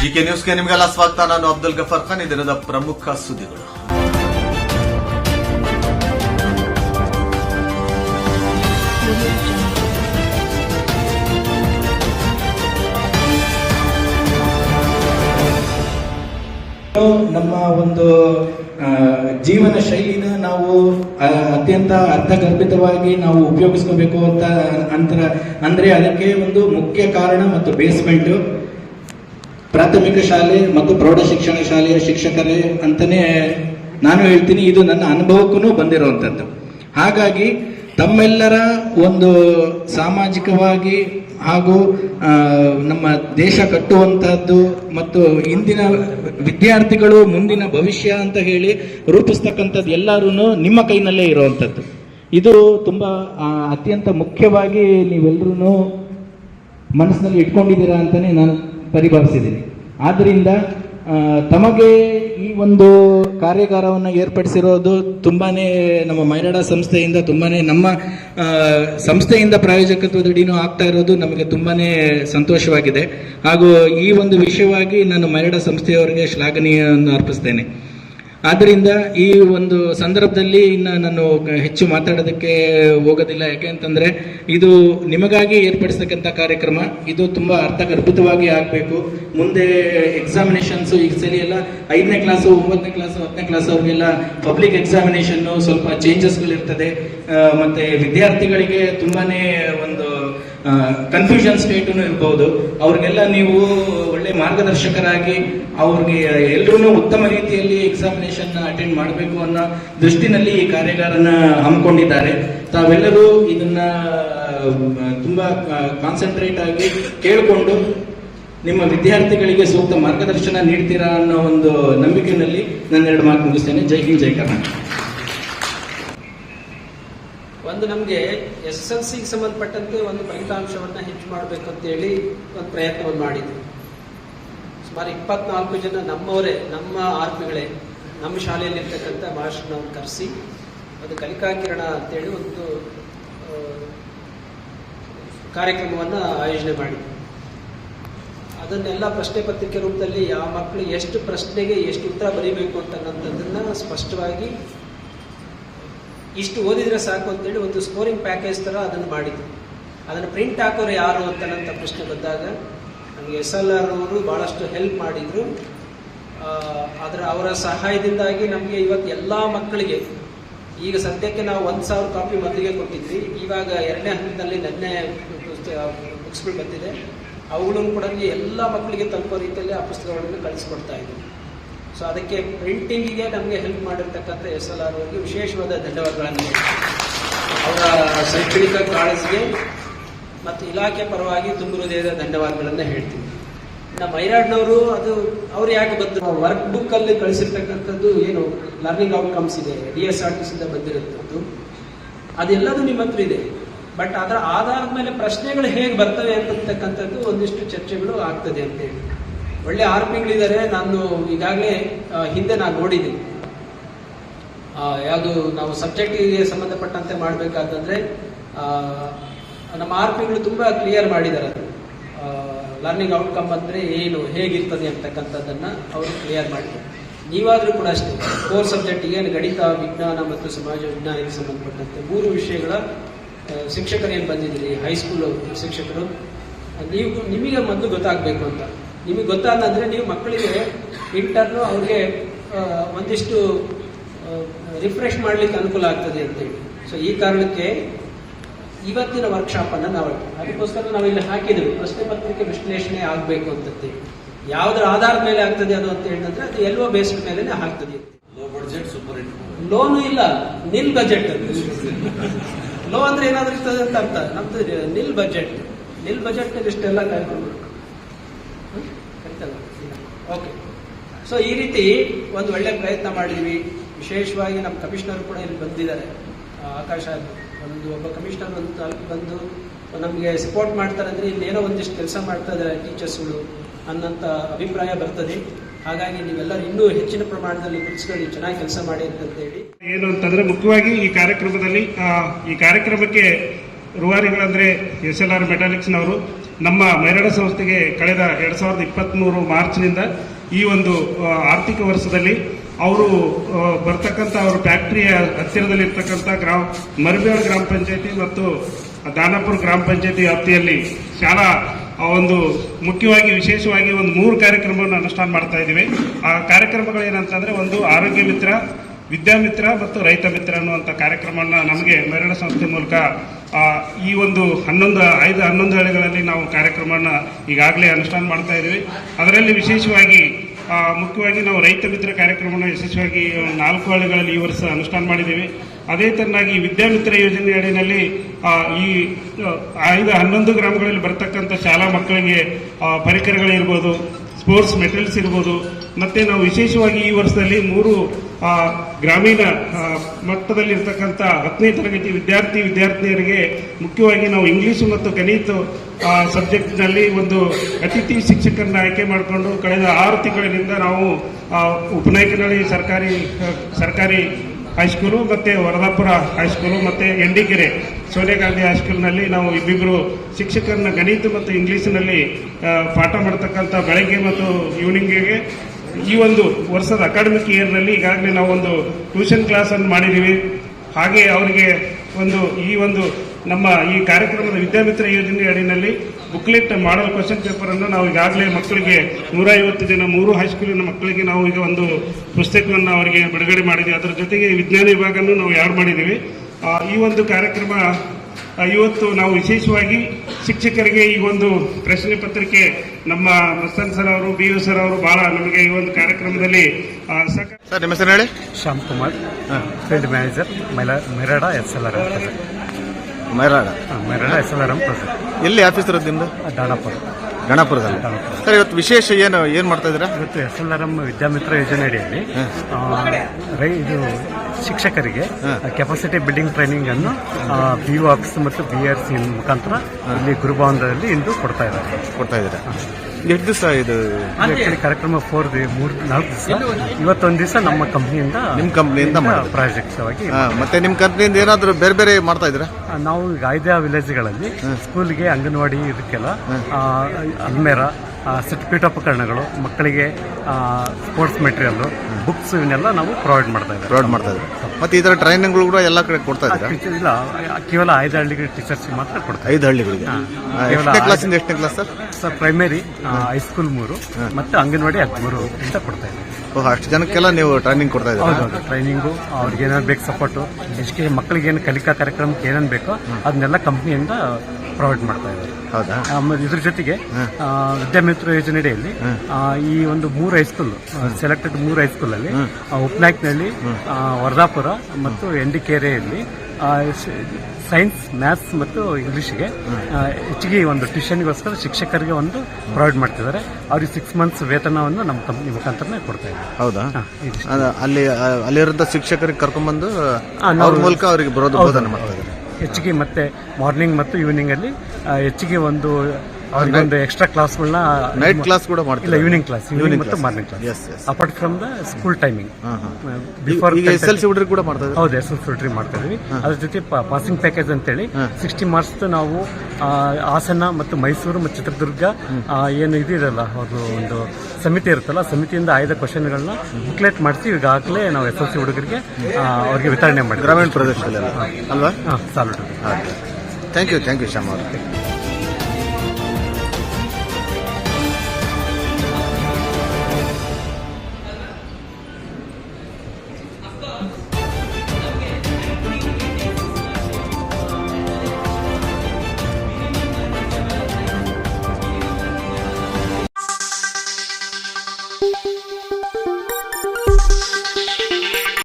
GK ನ್ಯೂಸ್ಗೆ ನಿಮಗೆಲ್ಲ ಸ್ವಾಗತ. ನಾನು ಅಬ್ದುಲ್ ಗಫರ್ ಖಾನ್. ಈ ದಿನದ ಪ್ರಮುಖ ಸುದ್ದಿಗಳು. ನಮ್ಮ ಒಂದು ಜೀವನ ಶೈಲಿನ ನಾವು ಅತ್ಯಂತ ಅರ್ಥಗರ್ಭಿತವಾಗಿ ನಾವು ಉಪಯೋಗಿಸ್ಕೋಬೇಕು ಅಂತ ಅಂತರ, ಅಂದರೆ ಅದಕ್ಕೆ ಒಂದು ಮುಖ್ಯ ಕಾರಣ ಮತ್ತು ಬೇಸ್ಮೆಂಟ್ ಪ್ರಾಥಮಿಕ ಶಾಲೆ ಮತ್ತು ಪ್ರೌಢ ಶಿಕ್ಷಣ ಶಾಲೆಯ ಶಿಕ್ಷಕರೇ ಅಂತಲೇ ನಾನು ಹೇಳ್ತೀನಿ, ಇದು ನನ್ನ ಅನುಭವಕ್ಕೂ ಬಂದಿರುವಂಥದ್ದು ಹಾಗಾಗಿ ತಮ್ಮೆಲ್ಲರ ಒಂದು ಸಾಮಾಜಿಕವಾಗಿ ಹಾಗೂ ನಮ್ಮ ದೇಶ ಕಟ್ಟುವಂತಹದ್ದು ಮತ್ತು ಇಂದಿನ ವಿದ್ಯಾರ್ಥಿಗಳು ಮುಂದಿನ ಭವಿಷ್ಯ ಅಂತ ಹೇಳಿ ರೂಪಿಸ್ತಕ್ಕಂಥದ್ದು ಎಲ್ಲರೂ ನಿಮ್ಮ ಕೈನಲ್ಲೇ ಇರುವಂಥದ್ದು ಇದು ತುಂಬ ಅತ್ಯಂತ ಮುಖ್ಯವಾಗಿ ನೀವೆಲ್ಲರೂ ಮನಸ್ಸಿನಲ್ಲಿ ಇಟ್ಕೊಂಡಿದ್ದೀರಾ ಅಂತಲೇ ನಾನು ಪರಿಭಾವಿಸಿದ್ದೀನಿ. ಆದ್ದರಿಂದ ತಮಗೆ ಈ ಒಂದು ಕಾರ್ಯಾಗಾರವನ್ನು ಏರ್ಪಡಿಸಿರೋದು ತುಂಬಾನೇ ನಮ್ಮ ಮೈರಾಡ ಸಂಸ್ಥೆಯಿಂದ, ತುಂಬಾನೇ ನಮ್ಮ ಸಂಸ್ಥೆಯಿಂದ ಪ್ರಾಯೋಜಕತ್ವದಡಿನೂ ಆಗ್ತಾ ಇರೋದು ನಮಗೆ ತುಂಬಾನೇ ಸಂತೋಷವಾಗಿದೆ. ಹಾಗೂ ಈ ಒಂದು ವಿಷಯವಾಗಿ ನಾನು ಮೈರಾಡ ಸಂಸ್ಥೆಯವರಿಗೆ ಶ್ಲಾಘನೀಯವನ್ನು ಅರ್ಪಿಸ್ತೇನೆ. ಆದ್ದರಿಂದ ಈ ಒಂದು ಸಂದರ್ಭದಲ್ಲಿ ಇನ್ನು ನಾನು ಹೆಚ್ಚು ಮಾತಾಡೋದಕ್ಕೆ ಹೋಗೋದಿಲ್ಲ. ಯಾಕೆ ಅಂತಂದರೆ, ಇದು ನಿಮಗಾಗಿ ಏರ್ಪಡಿಸ್ತಕ್ಕಂಥ ಕಾರ್ಯಕ್ರಮ. ಇದು ತುಂಬಾ ಅದ್ಭುತವಾಗಿ ಆಗಬೇಕು. ಮುಂದೆ ಎಕ್ಸಾಮಿನೇಷನ್ಸು ಈಗ ಸರಿ ಎಲ್ಲ ಐದನೇ ಕ್ಲಾಸು ಒಂಬತ್ತನೇ ಕ್ಲಾಸು ಹತ್ತನೇ ಕ್ಲಾಸ್ ಅವ್ರಿಗೆಲ್ಲ ಪಬ್ಲಿಕ್ ಎಕ್ಸಾಮಿನೇಷನ್ನು ಸ್ವಲ್ಪ ಚೇಂಜಸ್ಗಳಿರ್ತದೆ ಮತ್ತೆ ವಿದ್ಯಾರ್ಥಿಗಳಿಗೆ ತುಂಬಾ ಒಂದು ಕನ್ಫ್ಯೂಷನ್ ಸ್ಟೇಟು ಇರ್ಬೋದು. ಅವ್ರಿಗೆಲ್ಲ ನೀವು ಒಳ್ಳೆ ಮಾರ್ಗದರ್ಶಕರಾಗಿ ಅವ್ರಿಗೆ ಎಲ್ಲರೂ ಉತ್ತಮ ರೀತಿಯಲ್ಲಿ ಎಕ್ಸಾಮಿನೇಷನ್ ಅಟೆಂಡ್ ಮಾಡಬೇಕು ಅನ್ನೋ ದೃಷ್ಟಿನಲ್ಲಿ ಈ ಕಾರ್ಯಾಗಾರನ ಹಮ್ಮಿಕೊಂಡಿದ್ದಾರೆ. ತಾವೆಲ್ಲರೂ ಇದನ್ನ ತುಂಬಾ ಕಾನ್ಸಂಟ್ರೇಟ್ ಆಗಿ ಕೇಳಿಕೊಂಡು ನಿಮ್ಮ ವಿದ್ಯಾರ್ಥಿಗಳಿಗೆ ಸೂಕ್ತ ಮಾರ್ಗದರ್ಶನ ನೀಡ್ತೀರಾ ಅನ್ನೋ ಒಂದು ನಂಬಿಕೆಯಲ್ಲಿ ನನ್ನ ಎರಡು ಮಾತು ಮುಗಿಸ್ತೇನೆ. ಜೈ ಹಿಂದ್, ಜೈ ಕರ್ನಾಟಕ. ಒಂದು ನಮಗೆ ಎಸ್ ಎಸ್ ಎಲ್ ಸಿಗೆ ಸಂಬಂಧಪಟ್ಟಂತೆ ಒಂದು ಫಲಿತಾಂಶವನ್ನು ಹೆಚ್ಚು ಮಾಡಬೇಕು ಅಂತೇಳಿ ಒಂದು ಪ್ರಯತ್ನವನ್ನು ಮಾಡಿದ್ವಿ. ಸುಮಾರು ಇಪ್ಪತ್ನಾಲ್ಕು ಜನ ನಮ್ಮವರೇ, ನಮ್ಮ ಆರ್ಮಿಗಳೇ, ನಮ್ಮ ಶಾಲೆಯಲ್ಲಿರ್ತಕ್ಕಂಥ ಭಾಷಣವನ್ನು ಕರೆಸಿ ಒಂದು ಕಲಿಕಾ ಕಿರಣ ಅಂತೇಳಿ ಒಂದು ಕಾರ್ಯಕ್ರಮವನ್ನು ಆಯೋಜನೆ ಮಾಡಿದ್ವಿ. ಅದನ್ನೆಲ್ಲ ಪ್ರಶ್ನೆ ಪತ್ರಿಕೆ ರೂಪದಲ್ಲಿ ಯಾವ ಮಕ್ಕಳು ಎಷ್ಟು ಪ್ರಶ್ನೆಗೆ ಎಷ್ಟು ಉತ್ತರ ಬರೀಬೇಕು ಅಂತಕ್ಕಂಥದ್ದನ್ನ ಸ್ಪಷ್ಟವಾಗಿ ಇಷ್ಟು ಓದಿದ್ರೆ ಸಾಕು ಅಂತೇಳಿ ಒಂದು ಸ್ಕೋರಿಂಗ್ ಪ್ಯಾಕೇಜ್ ಥರ ಅದನ್ನು ಮಾಡಿದ್ರು. ಅದನ್ನು ಪ್ರಿಂಟ್ ಹಾಕೋರು ಯಾರು ಅಂತ ಪ್ರಶ್ನೆ ಬಂದಾಗ ನಮಗೆ ಎಸ್ ಎಲ್ ಆರ್ ಅವರು ಭಾಳಷ್ಟು ಹೆಲ್ಪ್ ಮಾಡಿದರು. ಅದರ ಅವರ ಸಹಾಯದಿಂದಾಗಿ ನಮಗೆ ಇವತ್ತು ಎಲ್ಲ ಮಕ್ಕಳಿಗೆ, ಈಗ ಸದ್ಯಕ್ಕೆ ನಾವು ಒಂದು ಸಾವಿರ ಕಾಪಿ ಮೊದಲಿಗೆ ಕೊಟ್ಟಿದ್ವಿ. ಇವಾಗ ಎರಡನೇ ಹಂತದಲ್ಲಿ ನೆನ್ನೆ ಬುಕ್ಸ್ಗಳು ಬಂದಿದೆ. ಅವುಗಳನ್ನು ಕೂಡ ಎಲ್ಲ ಮಕ್ಕಳಿಗೆ ತಲುಪೋ ರೀತಿಯಲ್ಲಿ ಆ ಪುಸ್ತಕಗಳನ್ನು ಕಳಿಸ್ಕೊಡ್ತಾ ಇದ್ದೀವಿ. ಸೊ ಅದಕ್ಕೆ ಪ್ರಿಂಟಿಂಗಿಗೆ ನಮಗೆ ಹೆಲ್ಪ್ ಮಾಡಿರ್ತಕ್ಕಂಥ ಎಸ್ ಎಲ್ ಆರ್ ಅವರಿಗೆ ವಿಶೇಷವಾದ ಧನ್ಯವಾದಗಳನ್ನು ಅವರ ಶೈಕ್ಷಣಿಕ ಕಾಳಜಿಗೆ ಮತ್ತು ಇಲಾಖೆ ಪರವಾಗಿ ತುಂಬ ಹೃದಯದ ಧನ್ಯವಾದಗಳನ್ನು ಹೇಳ್ತೀನಿ. ನಮ್ಮ ಮೈರಾಡ್ನವರು ಅದು ಅವ್ರು ಯಾಕೆ ಬಂದರು? ವರ್ಕ್ ಬುಕ್ ಅಲ್ಲಿ ಕಳಿಸಿರ್ತಕ್ಕಂಥದ್ದು ಏನು ಲರ್ನಿಂಗ್ ಔಟ್ಕಮ್ಸ್ ಇದೆ ಡಿ ಎಸ್ ಆರ್ ಟಿ ಸಿಂದ ಬಂದಿರುವಂಥದ್ದು. ಅದೆಲ್ಲದೂ ನಿಮ್ಮ ಹತ್ರ ಇದೆ. ಬಟ್ ಅದರ ಆಧಾರದ ಮೇಲೆ ಪ್ರಶ್ನೆಗಳು ಹೇಗೆ ಬರ್ತವೆ ಅಂತಕ್ಕಂಥದ್ದು ಒಂದಿಷ್ಟು ಚರ್ಚೆಗಳು ಆಗ್ತದೆ ಅಂತೇಳಿ ಒಳ್ಳೆ ಆರ್ಮಿಗಳಿದ್ದಾರೆ ನಾನು ಈಗಾಗಲೇ ಹಿಂದೆ ನಾನು ನೋಡಿದ್ದೀನಿ. ಯಾವುದು ನಾವು ಸಬ್ಜೆಕ್ಟಿಗೆ ಸಂಬಂಧಪಟ್ಟಂತೆ ಮಾಡಬೇಕಾದಂದ್ರೆ ನಮ್ಮ ಆರ್ಮಿಗಳು ತುಂಬ ಕ್ಲಿಯರ್ ಮಾಡಿದ್ದಾರೆ ಅದು. ಲರ್ನಿಂಗ್ ಔಟ್ಕಮ್ ಅಂದರೆ ಏನು, ಹೇಗಿರ್ತದೆ ಅಂತಕ್ಕಂಥದ್ದನ್ನು ಅವರು ಕ್ಲಿಯರ್ ಮಾಡಿದ್ದಾರೆ. ನೀವಾದರೂ ಕೂಡ ಅಷ್ಟೇ ಕೋರ್ ಸಬ್ಜೆಕ್ಟ್ ಏನು ಗಣಿತ, ವಿಜ್ಞಾನ ಮತ್ತು ಸಮಾಜ ವಿಜ್ಞಾನಕ್ಕೆ ಸಂಬಂಧಪಟ್ಟಂತೆ ಮೂರು ವಿಷಯಗಳ ಶಿಕ್ಷಕರು ಏನು ಬಂದಿದ್ದೀರಿ? ಹೈಸ್ಕೂಲ್ ಶಿಕ್ಷಕರು. ನೀವು, ನಿಮಗೆ ಮೊದಲು ಗೊತ್ತಾಗಬೇಕು ಅಂತ. ನಿಮಗೆ ಗೊತ್ತಾದಂದ್ರೆ ನೀವು ಮಕ್ಕಳಿಗೆ ಇಂಟರ್ನು ಅವ್ರಿಗೆ ಒಂದಿಷ್ಟು ರಿಫ್ರೆಶ್ ಮಾಡ್ಲಿಕ್ಕೆ ಅನುಕೂಲ ಆಗ್ತದೆ ಅಂತೇಳಿ. ಸೊ ಈ ಕಾರಣಕ್ಕೆ ಇವತ್ತಿನ ವರ್ಕ್ಶಾಪ್ ಅನ್ನ ನಾವು ಅದಕ್ಕೋಸ್ಕರ ನಾವು ಇಲ್ಲಿ ಹಾಕಿದ್ವಿ. ಪ್ರಶ್ನೆ ಪತ್ರಿಕೆ ವಿಶ್ಲೇಷಣೆ ಆಗಬೇಕು ಅಂತಂತೆ. ಯಾವುದರ ಆಧಾರದ ಮೇಲೆ ಆಗ್ತದೆ ಅದು ಅಂತ ಹೇಳಿದ್ರೆ ಅದು ಎಲ್ವೋ ಬೇಸ್ಡ್ ಮೇಲೆ ಆಗ್ತದೆ. ಲೋ ಲೋನು ಇಲ್ಲ ನಿಲ್ ಬಜೆಟ್ ಲೋ ಅಂದ್ರೆ ಏನಾದ್ರೂ ಇರ್ತದೆ ಅಂತ ಅರ್ಥ. ನಮ್ದು ನಿಲ್ ಬಜೆಟ್ ನಿಲ್ ಬಜೆಟ್ ಇಷ್ಟೆಲ್ಲ ಕಾಯ್ಕೊಂಡು ಓಕೆ ಸೊ ಈ ರೀತಿ ಒಂದು ಒಳ್ಳೆ ಪ್ರಯತ್ನ ಮಾಡಿದ್ವಿ. ವಿಶೇಷವಾಗಿ ನಮ್ಮ ಕಮಿಷನರ್ ಕೂಡ ಇಲ್ಲಿ ಬಂದಿದ್ದಾರೆ. ಆಕಾಶ ಒಂದು ಒಬ್ಬ ಕಮಿಷನರ್ ಒಂದು ತಾಲೂಕು ಬಂದು ನಮಗೆ ಸಪೋರ್ಟ್ ಮಾಡ್ತಾರೆ ಅಂದ್ರೆ ಏನೋ ಒಂದಿಷ್ಟು ಕೆಲಸ ಮಾಡ್ತಾ ಇದ್ದಾರೆ ಟೀಚರ್ಸ್ಗಳು ಅನ್ನೋಂಥ ಅಭಿಪ್ರಾಯ ಬರ್ತದೆ. ಹಾಗಾಗಿ ನೀವೆಲ್ಲರೂ ಇನ್ನೂ ಹೆಚ್ಚಿನ ಪ್ರಮಾಣದಲ್ಲಿ ಕೆಲಸಗಳು ಚೆನ್ನಾಗಿ ಕೆಲಸ ಮಾಡಿ ಅಂತ ಹೇಳಿ ಏನು ಅಂತಂದ್ರೆ ಮುಖ್ಯವಾಗಿ ಈ ಕಾರ್ಯಕ್ರಮದಲ್ಲಿ ಈ ಕಾರ್ಯಕ್ರಮಕ್ಕೆ ರೂವಾರಿಗಳಂದ್ರೆ ಎಸ್ ಎಲ್ ಆರ್ ಮೆಟಾಲಿಕ್ಸ್ನವರು ನಮ್ಮ ಮೈರಾಡ ಸಂಸ್ಥೆಗೆ ಕಳೆದ ಎರಡು ಸಾವಿರದ ಇಪ್ಪತ್ತ್ಮೂರು ಮಾರ್ಚ್ನಿಂದ ಈ ಒಂದು ಆರ್ಥಿಕ ವರ್ಷದಲ್ಲಿ ಅವರು ಬರ್ತಕ್ಕಂಥ ಅವರ ಫ್ಯಾಕ್ಟ್ರಿಯ ಹತ್ತಿರದಲ್ಲಿರ್ತಕ್ಕಂಥ ಗ್ರಾಮ ಮರಬೇಳ ಗ್ರಾಮ ಪಂಚಾಯತಿ ಮತ್ತು ದಾನಾಪುರ ಗ್ರಾಮ ಪಂಚಾಯತಿ ವ್ಯಾಪ್ತಿಯಲ್ಲಿ ಶಾಲಾ ಒಂದು ಮುಖ್ಯವಾಗಿ ವಿಶೇಷವಾಗಿ ಒಂದು ಮೂರು ಕಾರ್ಯಕ್ರಮವನ್ನು ಅನುಷ್ಠಾನ ಮಾಡ್ತಾ ಇದ್ದೀವಿ. ಆ ಕಾರ್ಯಕ್ರಮಗಳು ಏನಂತಂದರೆ ಒಂದು ಆರೋಗ್ಯ ಮಿತ್ರ ವಿದ್ಯಾಮಿತ್ರ ಮತ್ತು ರೈತ ಮಿತ್ರ ಅನ್ನುವಂಥ ಕಾರ್ಯಕ್ರಮವನ್ನು ನಮಗೆ ಮೆರಡ ಸಂಸ್ಥೆ ಮೂಲಕ ಈ ಒಂದು ಹನ್ನೊಂದು, ಐದು, ಹನ್ನೊಂದು ಹಳ್ಳಿಗಳಲ್ಲಿ ನಾವು ಕಾರ್ಯಕ್ರಮವನ್ನು ಈಗಾಗಲೇ ಅನುಷ್ಠಾನ ಮಾಡ್ತಾ ಇದ್ದೀವಿ ಅದರಲ್ಲಿ ವಿಶೇಷವಾಗಿ ಮುಖ್ಯವಾಗಿ ನಾವು ರೈತ ಮಿತ್ರ ಕಾರ್ಯಕ್ರಮವನ್ನು ಯಶಸ್ವಿಯಾಗಿ ನಾಲ್ಕು ಹಳ್ಳಿಗಳಲ್ಲಿ ಈ ವರ್ಷ ಅನುಷ್ಠಾನ ಮಾಡಿದ್ದೀವಿ ಅದೇ ತರನಾಗಿ ವಿದ್ಯಾಮಿತ್ರ ಯೋಜನೆ ಅಡಿಯಲ್ಲಿ ಈ ಐದು, ಹನ್ನೊಂದು ಗ್ರಾಮಗಳಲ್ಲಿ ಬರ್ತಕ್ಕಂಥ ಶಾಲಾ ಮಕ್ಕಳಿಗೆ ಪರಿಕರಗಳಿರ್ಬೋದು, ಸ್ಪೋರ್ಟ್ಸ್ ಮೆಟೀರಿಯಲ್ಸ್ ಇರ್ಬೋದು ಮತ್ತೆ ನಾವು ವಿಶೇಷವಾಗಿ ಈ ವರ್ಷದಲ್ಲಿ ಮೂರು ಗ್ರಾಮೀಣ ಮಟ್ಟದಲ್ಲಿರ್ತಕ್ಕಂಥ ಹತ್ತನೇ ತರಗತಿ ವಿದ್ಯಾರ್ಥಿ ವಿದ್ಯಾರ್ಥಿನಿಯರಿಗೆ ಮುಖ್ಯವಾಗಿ ನಾವು ಇಂಗ್ಲೀಷು ಮತ್ತು ಗಣಿತ ಸಬ್ಜೆಕ್ಟ್ನಲ್ಲಿ ಒಂದು ಅತಿಥಿ ಶಿಕ್ಷಕರನ್ನ ಆಯ್ಕೆ ಮಾಡಿಕೊಂಡು ಕಳೆದ ಆರು ತಿಂಗಳಿನಿಂದ ನಾವು ಉಪನಾಯಕನಹಳ್ಳಿ ಸರ್ಕಾರಿ ಸರ್ಕಾರಿ ಹೈಸ್ಕೂಲು ಮತ್ತು ವರದಾಪುರ ಹೈಸ್ಕೂಲು ಮತ್ತು ಎಂಡಿಕೆರೆ ಸೋನಿಯಾ ಗಾಂಧಿ ಹೈಸ್ಕೂಲ್ನಲ್ಲಿ ನಾವು ಇಬ್ಬಿಬ್ಬರು ಶಿಕ್ಷಕರನ್ನ ಗಣಿತ ಮತ್ತು ಇಂಗ್ಲಿಷ್ನಲ್ಲಿ ಪಾಠ ಮಾಡ್ತಕ್ಕಂಥ ಬೆಳಗ್ಗೆ ಮತ್ತು ಈವ್ನಿಂಗಿಗೆ ಈ ಒಂದು ವರ್ಷದ ಅಕಾಡೆಮಿಕ್ ಇಯರ್ನಲ್ಲಿ ಈಗಾಗಲೇ ನಾವು ಒಂದು ಟ್ಯೂಷನ್ ಕ್ಲಾಸ್ ಅನ್ನು ಮಾಡಿದ್ದೀವಿ. ಹಾಗೆ ಅವರಿಗೆ ಒಂದು ಈ ಒಂದು ನಮ್ಮ ಈ ಕಾರ್ಯಕ್ರಮದ ವಿದ್ಯಾಮಿತ್ರ ಯೋಜನೆ ಅಡಿನಲ್ಲಿ ಬುಕ್ಲೆಟ್ ಮಾಡಲ್ ಕ್ವಶನ್ ಪೇಪರ್ ಅನ್ನು ನಾವು ಈಗಾಗಲೇ ಮಕ್ಕಳಿಗೆ ನೂರ ಐವತ್ತು ಜನ ಮೂರು ಹೈಸ್ಕೂಲಿನ ಮಕ್ಕಳಿಗೆ ನಾವು ಈಗ ಒಂದು ಪುಸ್ತಕವನ್ನು ಅವರಿಗೆ ಬಿಡುಗಡೆ ಮಾಡಿದ್ದೀವಿ ಅದರ ಜೊತೆಗೆ ವಿಜ್ಞಾನ ವಿಭಾಗನೂ ನಾವು ಯಾರು ಮಾಡಿದ್ದೀವಿ. ಈ ಒಂದು ಕಾರ್ಯಕ್ರಮ ಇವತ್ತು ನಾವು ವಿಶೇಷವಾಗಿ ಶಿಕ್ಷಕರಿಗೆ ಈ ಒಂದು ಪ್ರಶ್ನೆ ಪತ್ರಿಕೆ ನಮ್ಮ ಮಸ್ತನ್ ಸರ್ ಅವರು ಬಿ ಯು ಸರ್ ಅವರು ಬಹಳ ನಮಗೆ ಈ ಒಂದು ಕಾರ್ಯಕ್ರಮದಲ್ಲಿ ಸರ್ ನಿಮ್ಮ ಹೆಸರು ಹೇಳಿ? Shyam Kumar. Field manager Myla Myrada S L R Myrada Myrada. Myrada Myrada S L R M present ಎಲ್ಲಿ ಆಫೀಸ್ ಇರೋದು ನಿಮ್ದು? ದಾನಾಪುರ. ಗಣಪುರದಲ್ಲಿ ಸರ್ ಇವತ್ತು ವಿಶೇಷ ಏನು ಏನು ಮಾಡ್ತಾ ಇದ್ದೀರಾ? ಇವತ್ತು S L R M Vidyamitra ಯೋಜನೆ ಅಡಿಯಲ್ಲಿ ರೈ ಇದು ಶಿಕ್ಷಕರಿಗೆ ಕೆಪಾಸಿಟಿ ಬಿಲ್ಡಿಂಗ್ ಟ್ರೈನಿಂಗ್ ಅನ್ನು ಬಿ ಯು ಆಫೀಸ್ ಮತ್ತು ಬಿ ಆರ್ ಸಿ ಮುಖಾಂತರ ಇಲ್ಲಿ ಗುರುಭವನದಲ್ಲಿ ಇಂದು ಕೊಡ್ತಾ ಇದ್ದಾರೆ. ಕೊಡ್ತಾ ಇದ್ದಾರೆ. ಎಷ್ಟು ದಿವಸ ಇದು ಆಕ್ಚುಲಿ ಕಾರ್ಯಕ್ರಮ ಫೋರ್ ಮೂರ್ ನಾಲ್ಕು ದಿವಸ. ಇವತ್ತೊಂದು ದಿವಸ ನಮ್ಮ ಕಂಪ್ನಿಯಿಂದ ನಿಮ್ಮ ಕಂಪ್ನಿಯಿಂದ ಪ್ರಾಜೆಕ್ಟ್ಸ್ ಪ್ರಾಜೆಕ್ಟ್ ಆಗಿ ಮತ್ತೆ ನಿಮ್ಮ ಕಂಪ್ನಿಯಿಂದ ಏನಾದರೂ ಬೇರೆ ಬೇರೆ ಮಾಡ್ತಾ ಇದ್ದೀರಾ? ನಾವು ಈಗ ಆಯ್ದ ವಿಲೇಜ್ಗಳಲ್ಲಿ ಸ್ಕೂಲ್ಗೆ ಅಂಗನವಾಡಿ ಇದಕ್ಕೆಲ್ಲ ಅಲ್ಮೇರ ಸಿಟ್ ಪೀಠೋಪಕರಣಗಳು ಮಕ್ಕಳಿಗೆ ಸ್ಪೋರ್ಟ್ಸ್ ಮೆಟೀರಿಯಲ್ ಬುಕ್ಸ್ ಇವನ್ನೆಲ್ಲ ನಾವು ಪ್ರೊವೈಡ್ ಮಾಡ್ತಾ ಇದ್ದೀವಿ. ಪ್ರೊವೈಡ್ ಮಾಡ್ತಾ ಇದ್ದೀವಿ. ಮತ್ತೆ ಈ ತರ ಟ್ರೈನಿಂಗ್ಗಳು ಕೂಡ ಎಲ್ಲ ಕಡೆ ಕೊಡ್ತಾ ಇದ್ದೀರಾ? ಟೀಚರ್ ಇಲ್ಲ ಕೇವಲ ಐದು ಹಳ್ಳಿಗೆ ಟೀಚರ್ಸ್ಗೆ ಮಾತ್ರ ಕೊಡ್ತಾ ಐದು ಹಳ್ಳಿಗಳಿಗೆ. ಎಷ್ಟನೇ ಕ್ಲಾಸಿಂದ ಎಷ್ಟನೇ class sir? Sir primary high school ಮೂರು ಮತ್ತು ಅಂಗನವಾಡಿ ಹದಿಮೂರು ಅಂತ ಕೊಡ್ತಾ ಇದ್ದೀವಿ. ಓಹ್ ಅಷ್ಟು ಜನಕ್ಕೆಲ್ಲ ನೀವು ಟ್ರೈನಿಂಗ್ ಕೊಡ್ತಾ ಇದ್ದೀರಾ? ಹೌದೌದು ಟ್ರೈನಿಂಗು ಅವ್ರಿಗೆ ಏನಾದ್ರು ಬೇಕು ಸಪೋರ್ಟು ಎಷ್ಟೇ ಮಕ್ಕಳಿಗೆ ಏನು ಕಲಿಕಾ ಕಾರ್ಯಕ್ರಮಕ್ಕೆ ಏನೇನು ಬೇಕೋ ಅದನ್ನೆಲ್ಲ ಕಂಪ್ನಿಯಿಂದ ಪ್ರೊವೈಡ್ ಮಾಡ್ತಾ ಇದ್ದಾರೆ ಹೌದಾ? ಇದ್ರ ಜೊತೆಗೆ ವಿದ್ಯಾಮಿತ್ರ ಯೋಜನೆ ಅಡಿಯಲ್ಲಿ ಈ ಒಂದು ಮೂರು ಹೈಸ್ಕೂಲ್ ಸೆಲೆಕ್ಟೆಡ್ ಮೂರು ಹೈಸ್ಕೂಲಲ್ಲಿ ಉಪನಾಯಕ್ನಲ್ಲಿ ವರ್ಧಾಪುರ ಮತ್ತು ಎಂಡಿಕೆರೆಯಲ್ಲಿ ಸೈನ್ಸ್ ಮ್ಯಾಥ್ಸ್ ಮತ್ತು ಇಂಗ್ಲೀಷ್ಗೆ ಹೆಚ್ಚಿಗೆ ಒಂದು ಟ್ಯೂಷನ್ಗೋಸ್ಕರ ಶಿಕ್ಷಕರಿಗೆ ಒಂದು ಪ್ರೊವೈಡ್ ಮಾಡ್ತಿದ್ದಾರೆ. ಅವ್ರಿಗೆ ಸಿಕ್ಸ್ ಮಂತ್ಸ್ ವೇತನವನ್ನು ನಮ್ಮ ಕಂಪ್ನಿ ಮುಖಾಂತರನೇ ಕೊಡ್ತಾ ಇದ್ದಾರೆ. ಹೌದಾ? ಅಲ್ಲಿ ಅಲ್ಲಿರೋ ಶಿಕ್ಷಕರಿಗೆ ಕರ್ಕೊಂಡ್ಬಂದು ಅವ್ರ ಮೂಲಕ ಅವರಿಗೆ ಬರೋದು. ಬೋಧನೆ ಮಾಡ್ತಾ ಇದ್ದಾರೆ. ಹೆಚ್ಚಿಗೆ ಮತ್ತೆ ಮಾರ್ನಿಂಗ್ ಮತ್ತು ಈವ್ನಿಂಗಲ್ಲಿ ಹೆಚ್ಚಿಗೆ ಒಂದು ಅವ್ರಿಗೆ ಒಂದು ಎಕ್ಸ್ಟ್ರಾ ಕ್ಲಾಸ್ಗಳನ್ನ ನೈಟ್ ಕ್ಲಾಸ್ ಕೂಡ ಮಾಡ್ತಿಲ್ಲ ಮಾಡ್ತಾರೆ ಈವ್ನಿಂಗ್ ಕ್ಲಾಸ್ ಈವ್ನಿಂಗ್ ಮತ್ತು. Morning class Yes, yes. Apart from the school timing. Before ಈಗ ಎಸ್ ಎಲ್ ಸಿ ಹುಡುಗರಿಗೆ ಕೂಡ ಮಾಡ್ತಾ ಇದ್ದಾರೆ? ಹೌದು ಎಸ್ ಎಲ್ ಫಿಲ್ಟ್ರಿ ಮಾಡ್ತಾ ಇದೀವಿ ಅದ್ರ ಜೊತೆ ಪಾಸಿಂಗ್ ಪ್ಯಾಕೇಜ್ ಅಂತೇಳಿ. ಸಿಕ್ಸ್ಟಿ ಮಾರ್ಕ್ಸ್ ನಾವು ಹಾಸನ ಮತ್ತು ಮೈಸೂರು ಮತ್ತು ಚಿತ್ರದುರ್ಗ ಏನು ಇದಿರಲ್ಲ ಅದು ಒಂದು ಸಮಿತಿ ಇರುತ್ತಲ್ಲ ಸಮಿತಿಯಿಂದ ಆಯ್ದ ಕ್ವಶನ್ಗಳನ್ನ ಬುಕ್ಲೆಟ್ ಮಾಡಿಸಿ ಈಗಾಗಲೇ ನಾವು ಎಸ್ ಎಲ್ ಸಿ ಹುಡುಗರಿಗೆ ಅವರಿಗೆ ವಿತರಣೆ ಮಾಡಿ ಗ್ರಾಮೀಣ ಪ್ರದೇಶದಲ್ಲಿ ಅಲ್ವಾ? ಹಾಂ ಸಾಲು thank you thank you Shyam